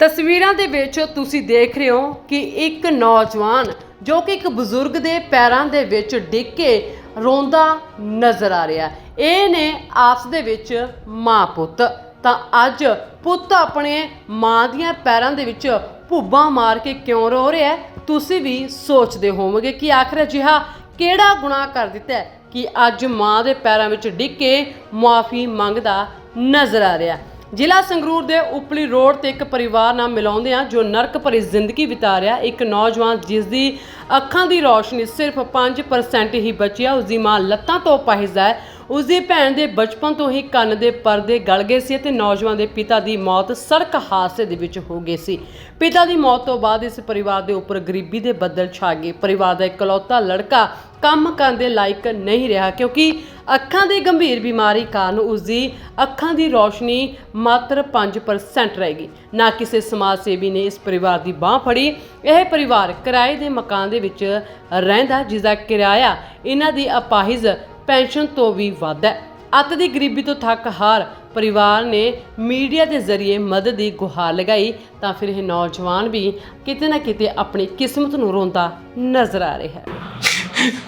ਤਸਵੀਰਾਂ ਦੇ ਵਿੱਚ ਤੁਸੀਂ ਦੇਖ ਰਹੇ ਹੋ ਕਿ ਇੱਕ ਨੌਜਵਾਨ ਜੋ ਕਿ ਇੱਕ ਬਜ਼ੁਰਗ ਦੇ ਪੈਰਾਂ ਦੇ ਵਿੱਚ ਡਿੱਗ ਕੇ ਰੋਂਦਾ ਨਜ਼ਰ ਆ ਰਿਹਾ ਇਹ ਨੇ ਆਪਸ ਦੇ ਵਿੱਚ ਮਾਂ ਪੁੱਤ। ਤਾਂ ਅੱਜ ਪੁੱਤ ਆਪਣੇ ਮਾਂ ਦੀਆਂ ਪੈਰਾਂ ਦੇ ਵਿੱਚ ਭੁੱਬਾਂ ਮਾਰ ਕੇ ਕਿਉਂ ਰੋ ਰਿਹਾ ਤੁਸੀਂ ਵੀ ਸੋਚਦੇ ਹੋਵੋਗੇ ਕਿ ਆਖਰ ਅਜਿਹਾ ਕਿਹੜਾ ਗੁਨਾਹ ਕਰ ਦਿੱਤਾ ਕਿ ਅੱਜ ਮਾਂ ਦੇ ਪੈਰਾਂ ਵਿੱਚ ਡਿੱਗ ਕੇ ਮੁਆਫੀ ਮੰਗਦਾ ਨਜ਼ਰ ਆ ਰਿਹਾ ਜ਼ਿਲ੍ਹਾ ਸੰਗਰੂਰ ਦੇ ਉਪਲੀ ਰੋਡ ਤੇ ਇੱਕ ਪਰਿਵਾਰ ਨਾਲ ਮਿਲਾਉਂਦੇ ਆ ਜੋ ਨਰਕ ਭਰੀ ਜ਼ਿੰਦਗੀ ਬਿਤਾ ਰਿਹਾ ਇੱਕ ਨੌਜਵਾਨ ਜਿਸ ਦੀ ਅੱਖਾਂ ਦੀ ਰੌਸ਼ਨੀ ਸਿਰਫ 5% ਹੀ ਬਚੀ ਆ ਉਸ ਦੀ ਮਾਂ ਲੱਤਾਂ ਤੋਂ ਪਹਿਜ਼ਾ ਹੈ। ਉਸ ਦੀ ਭੈਣ ਦੇ ਬਚਪਨ ਤੋਂ ਹੀ ਕੰਨ ਦੇ ਪਰਦੇ ਗਲ ਗਏ ਸੀ ਅਤੇ ਨੌਜਵਾਨ ਦੇ ਪਿਤਾ ਦੀ ਮੌਤ ਸੜਕ ਹਾਦਸੇ ਦੇ ਵਿੱਚ ਹੋ ਗਈ ਸੀ। ਪਿਤਾ ਦੀ ਮੌਤ ਤੋਂ ਬਾਅਦ ਇਸ ਪਰਿਵਾਰ ਦੇ ਉੱਪਰ ਗਰੀਬੀ ਦੇ ਬੱਦਲ ਛਾ ਗਏ। ਪਰਿਵਾਰ ਦਾ ਇਕਲੌਤਾ ਲੜਕਾ ਕੰਮ ਕਰਨ ਦੇ ਲਾਇਕ ਨਹੀਂ ਰਿਹਾ ਕਿਉਂਕਿ ਅੱਖਾਂ ਦੀ ਗੰਭੀਰ ਬਿਮਾਰੀ ਕਾਰਨ ਉਸ ਦੀ ਅੱਖਾਂ ਦੀ ਰੌਸ਼ਨੀ ਮਾਤਰ 5% ਰਹਿ ਗਈ। ਨਾ ਕਿਸੇ ਸਮਾਜ ਸੇਵੀ ਨੇ ਇਸ ਪਰਿਵਾਰ ਦੀ ਬਾਹ ਫੜੀ। ਇਹ ਪਰਿਵਾਰ ਕਿਰਾਏ ਦੇ ਮਕਾਨ ਦੇ ਵਿੱਚ ਰਹਿੰਦਾ ਜਿਸ ਦਾ ਕਿਰਾਇਆ ਇਹਨਾਂ ਦੀ ਅਪਾਹਿਜ ਪੈਨਸ਼ਨ ਤੋਂ ਵੀ ਵੱਧ ਹੈ। ਅੱਤ ਦੀ ਗਰੀਬੀ ਤੋਂ ਥੱਕ ਹਾਰ ਪਰਿਵਾਰ ਨੇ ਮੀਡੀਆ ਦੇ ਜ਼ਰੀਏ ਮਦਦ ਦੀ ਗੁਹਾਰ ਲਗਾਈ ਤਾਂ ਫਿਰ ਇਹ ਨੌਜਵਾਨ ਵੀ ਕਿਤੇ ਨਾ ਕਿਤੇ ਆਪਣੀ ਕਿਸਮਤ ਨੂੰ ਰੋਂਦਾ ਨਜ਼ਰ ਆ ਰਿਹਾ ਹੈ।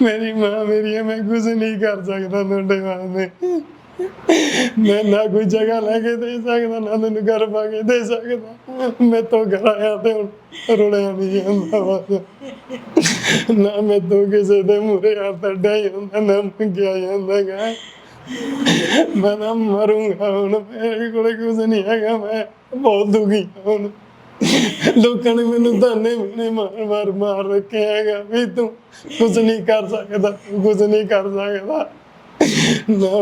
ਮੇਰੀ ਮਾਂ ਮੇਰੀ ਹੈ, ਮੈਂ ਕੁਝ ਨਹੀਂ ਕਰ ਸਕਦਾ ਤੁਹਾਡੇ ਵਾਸਤੇ। ਮੈਂ ਨਾ ਕੋਈ ਜਗ੍ਹਾ ਲੈ ਕੇ ਦੇ ਸਕਦਾ, ਨਾ ਤੈਨੂੰ ਘਰ ਪਾ ਕੇ ਦੇ ਸਕਦਾ। ਮੈਂ ਤੋਂ ਘਰ ਆਇਆ ਤੇ ਹੁਣ ਰੁੜਿਆ ਨਹੀਂ ਜਾਂਦਾ ਬਸ। ਨਾ ਮੈਂ ਤੋਂ ਕਿਸੇ ਦੇ ਮੂਰੇ ਹੱਥ ਅੱਡਿਆ ਹੀ ਨਾ ਮੰਗਿਆ ਜਾਂਦਾ ਗਾ। ਮੈਂ ਨਾ ਮਰੂੰਗਾ ਹੁਣ, ਮੇਰੇ ਕੋਲ ਕੁਝ ਨਹੀਂ ਹੈਗਾ, ਮੈਂ ਬਹੁਤ ਦੁਖੀ ਹਾਂ ਹੁਣ। ਲੋਕਾਂ ਨੇ ਮੈਨੂੰ ਧਾਨੇ ਮੈਨੇ ਮਾਰ ਮਾਰ ਮਾਰ ਰੱਖਿਆ ਹੈਗਾ ਵੀ ਤੂੰ ਕੁਝ ਨਹੀਂ ਕਰ ਸਕਦਾ, ਤੂੰ ਕੁਝ ਨਹੀਂ ਕਰ ਸਕਦਾ।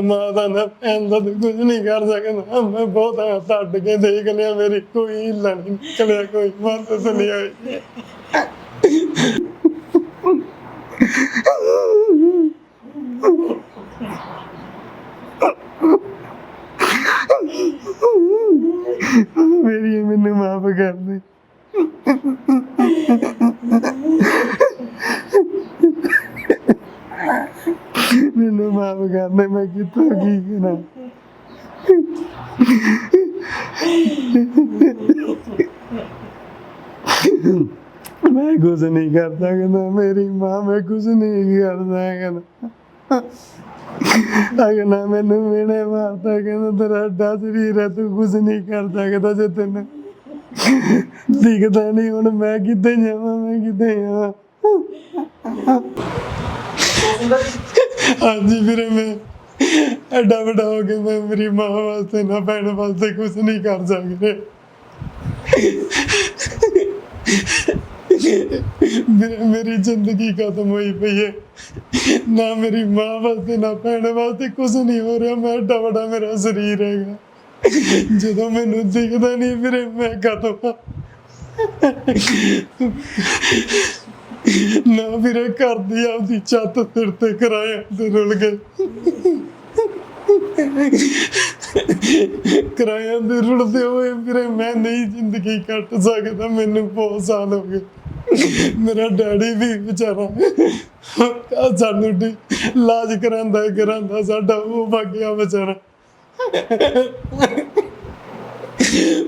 ਮਾਂ ਦਾ ਨਾ ਭੈਣ ਦਾ ਤੂੰ ਕੁਝ ਨਹੀਂ ਕਰ ਸਕਦਾ ਮੈਂ ਬਹੁਤ ਹੱਥ ਅੱਡ ਕੇ ਦੇਖ ਲਿਆ ਮੇਰੀ ਕੋਈ ਹਿੱਲਾ ਨਹੀਂ ਨਿਕਲਿਆ ਕੋਈ ਮਦਦ ਨਹੀਂ ਆਈ ਮੇਰੀ ਮੈਨੂੰ ਮਾਫ ਕਰ ਦੇ ਮਾਫ ਕਰ ਦੇ, ਮੈਂ ਕਿੱਥੋਂ ਕੀ ਕਰਾਂ ਮੈਂ ਕੁਝ ਨਹੀਂ ਕਰ ਸਕਦਾ ਮੇਰੀ ਮਾਂ ਮੈਂ ਕੁਝ ਨਹੀਂ ਕਰ ਸਕਦਾ ਅਗਲਾ ਮੈਨੂੰ ਮੇਰੇ ਮਾਰਦਾ ਕਹਿੰਦਾ, ਤੇਰਾ ਅੱਡਾ ਸਰੀਰ ਹੈ, ਤੂੰ ਕੁਝ ਨਹੀਂ ਕਰ ਸਕਦਾ ਜੇ ਤੈਨੂੰ ਦਿਖਦਾ ਨਹੀਂ, ਹੁਣ ਮੈਂ ਕਿੱਥੇ ਜਾਵਾਂ, ਮੈਂ ਕਿੱਥੇ ਜਾਵਾਂ? ਹਾਂਜੀ ਵੀਰੇ, ਮੈਂ ਐਡਾ ਵੱਡਾ ਹੋ ਕੇ ਮੈਂ ਮੇਰੀ ਮਾਂ ਵਾਸਤੇ ਨਾ ਭੈਣ ਵਾਸਤੇ ਕੁਝ ਨਹੀਂ ਕਰ ਸਕਦਾ। ਮੇਰੇ- ਮੇਰੀ ਜ਼ਿੰਦਗੀ ਖਤਮ ਹੋਈ ਪਈ ਹੈ ਨਾ ਮੇਰੀ ਮਾਂ ਵਾਸਤੇ, ਨਾ ਭੈਣ ਵਾਸਤੇ ਕੁਝ ਨਹੀਂ ਹੋ ਰਿਹਾ। ਮੈਂ ਐਡਾ ਵੱਡਾ ਮੇਰਾ ਸਰੀਰ ਹੈਗਾ। ਜਦੋਂ ਮੈਨੂੰ ਦਿਖਦਾ ਨਹੀਂ ਵੀਰੇ, ਮੈਂ ਖਤਮ ਹਾਂ। ਨਾ ਵੀਰੇ, ਘਰ ਦੀ ਆਪਦੀ ਛੱਤ ਸਿਰ ਤੇ ਕਰਾਇਆ ਤੇ ਰੁਲ ਗਏ। ਕਿਰਾਇਆ ਦੇ ਰੁਲਦੇ ਹੋਏ ਵੀਰੇ, ਮੈਂ ਨਹੀਂ ਜ਼ਿੰਦਗੀ ਕੱਟ ਸਕਦਾ, ਮੈਨੂੰ ਬਹੁਤ ਸਾਲ ਹੋ ਗਏ। ਮੇਰਾ ਡੈਡੀ ਵੀ ਵਿਚਾਰਾ ਆਹ ਸਾਨੂੰ ਡੀ, ਇਲਾਜ ਕਰਾਂਦਾ ਕਰਾਂਦਾ ਸਾਡਾ ਉਹ ਭਾਗਿਆ ਵਿਚਾਰਾ।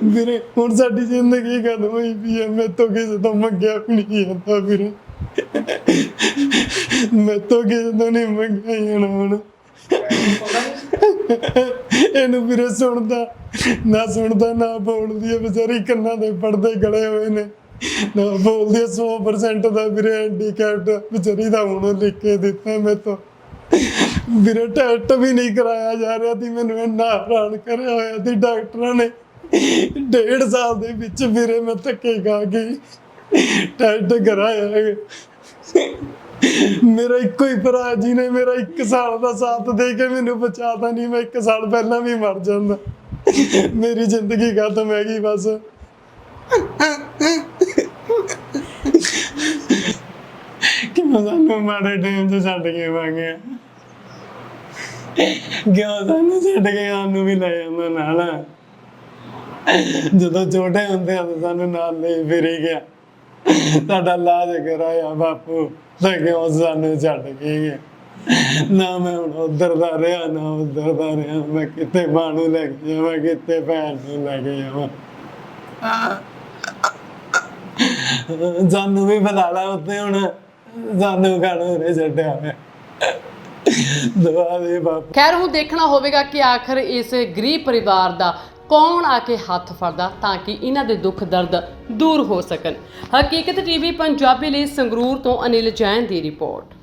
ਵੀਰੇ, ਹੁਣ ਸਾਡੀ ਜ਼ਿੰਦਗੀ ਖਤਮ ਹੋਈ ਪਈ ਹੈ। ਮੈਂ ਤੋਂ ਕਿਸੇ ਤੋਂ ਮੰਗਿਆ ਵੀ ਨਹੀਂ ਜਾਂਦਾ ਵੀਰੇ। ਮੈਂ ਤੋਂ ਕਿਸੇ ਤੋਂ ਨਹੀਂ ਮੰਗਿਆ ਜਾਣਾ ਹੁਣ ਇਹਨੂੰ ਵੀਰੇ ਸੁਣਦਾ, ਨਾ ਸੁਣਦਾ, ਨਾ ਬੋਲਦੀ ਹੈ। ਵਿਚਾਰੀ ਕੰਨਾਂ ਦੇ ਪਰਦੇ ਗਲੇ ਹੋਏ ਨੇ। ਨਾ ਬੋਲਦੀ ਹੈ। 100% ਦਾ ਵੀਰੇ ਹੈਂਡੀਕੈਪਟ ਵਿਚਾਰੀ ਦਾ ਹੁਣ ਲਿਖ ਕੇ ਦਿੱਤਾ ਮੈਂ ਤੋਂ। ਵੀਰੇ ਟੈਸਟ ਵੀ ਨਹੀਂ ਕਰਾਇਆ ਜਾ ਰਿਹਾ ਸੀ। ਮੈਨੂੰ ਇੰਨਾ ਹੈਰਾਨ ਕਰਿਆ ਹੋਇਆ ਸੀ। ਡਾਕਟਰਾਂ ਨੇ ਡੇਢ ਸਾਲ ਦੇ ਵਿੱਚ ਵੀਰੇ ਮੈਂ ਧੱਕੇ ਖਾ ਕੇ ਟੈਸਟ ਕਰਾਇਆ ਮੇਰਾ ਇੱਕੋ ਹੀ ਭਰਾ ਜੀ ਨੇ ਮੇਰਾ 1 ਸਾਲ ਦਾ ਸਾਥ ਦੇ ਕੇ ਮੈਨੂੰ ਬਚਾਤਾ ਨਹੀਂ, ਮੈਂ 1 ਸਾਲ ਪਹਿਲਾਂ ਵੀ ਮਰ ਜਾਂਦਾ। ਮੇਰੀ ਜ਼ਿੰਦਗੀ ਖਤਮ ਹੈਗੀ ਬਸ। ਮੈਂ ਸਾਨੂੰ ਮਾੜੇ ਟਾਈਮ 'ਚ ਛੱਡ ਕੇ ਵਾਂਗੇ ਕਿਉਂ ਸਾਨੂੰ ਛੱਡ ਕੇ ਸਾਨੂੰ ਵੀ ਲੈ ਜਾਂਦਾ ਨਾਲ? ਜਦੋਂ ਛੋਟੇ ਹੁੰਦੇ ਆ ਸਾਨੂੰ ਨਾਲ ਲੈ ਫਿਰੀ ਗਿਆ। ਸਾਡਾ ਇਲਾਜ ਕਰਾਇਆ ਬਾਪੂ, ਤੇ ਕਿਉਂ ਸਾਨੂੰ ਛੱਡ ਕੇ ਗਿਆ? ਨਾ ਮੈਂ ਹੁਣ ਉਧਰ ਦਾ ਰਿਹਾ, ਨਾ ਉਧਰ ਦਾ ਰਿਹਾ। ਮੈਂ ਕਿਤੇ ਬਾਣੂ ਲੈ ਕੇ ਜਾਵਾਂ ਕਿਤੇ ਭੈਣ ਨੂੰ ਲੈ ਕੇ ਜਾਵਾਂ? ਸਾਨੂੰ ਵੀ ਬੁਲਾ ਲਾ ਉੱਤੇ ਹੁਣ। ਸਾਨੂੰ ਕਾਹਨੂੰ ਨੇ ਛੱਡਿਆ ਮੈਂ। ਦਵਾ ਦੇ ਬਾਪ। ਖੈਰ ਹੁਣ ਦੇਖਣਾ ਹੋਵੇਗਾ ਕਿ ਆਖਰ ਇਸ ਗਰੀਬ ਪਰਿਵਾਰ ਦਾ ਕੌਣ ਆ ਕੇ ਹੱਥ ਫੜਦਾ ਤਾਂ ਕਿ ਇਹਨਾਂ ਦੇ ਦੁੱਖ ਦਰਦ ਦੂਰ ਹੋ ਸਕਣ? ਹਕੀਕਤ ਟੀਵੀ ਪੰਜਾਬੀ ਲਈ ਸੰਗਰੂਰ ਤੋਂ ਅਨਿਲ ਜੈਨ ਦੀ ਰਿਪੋਰਟ।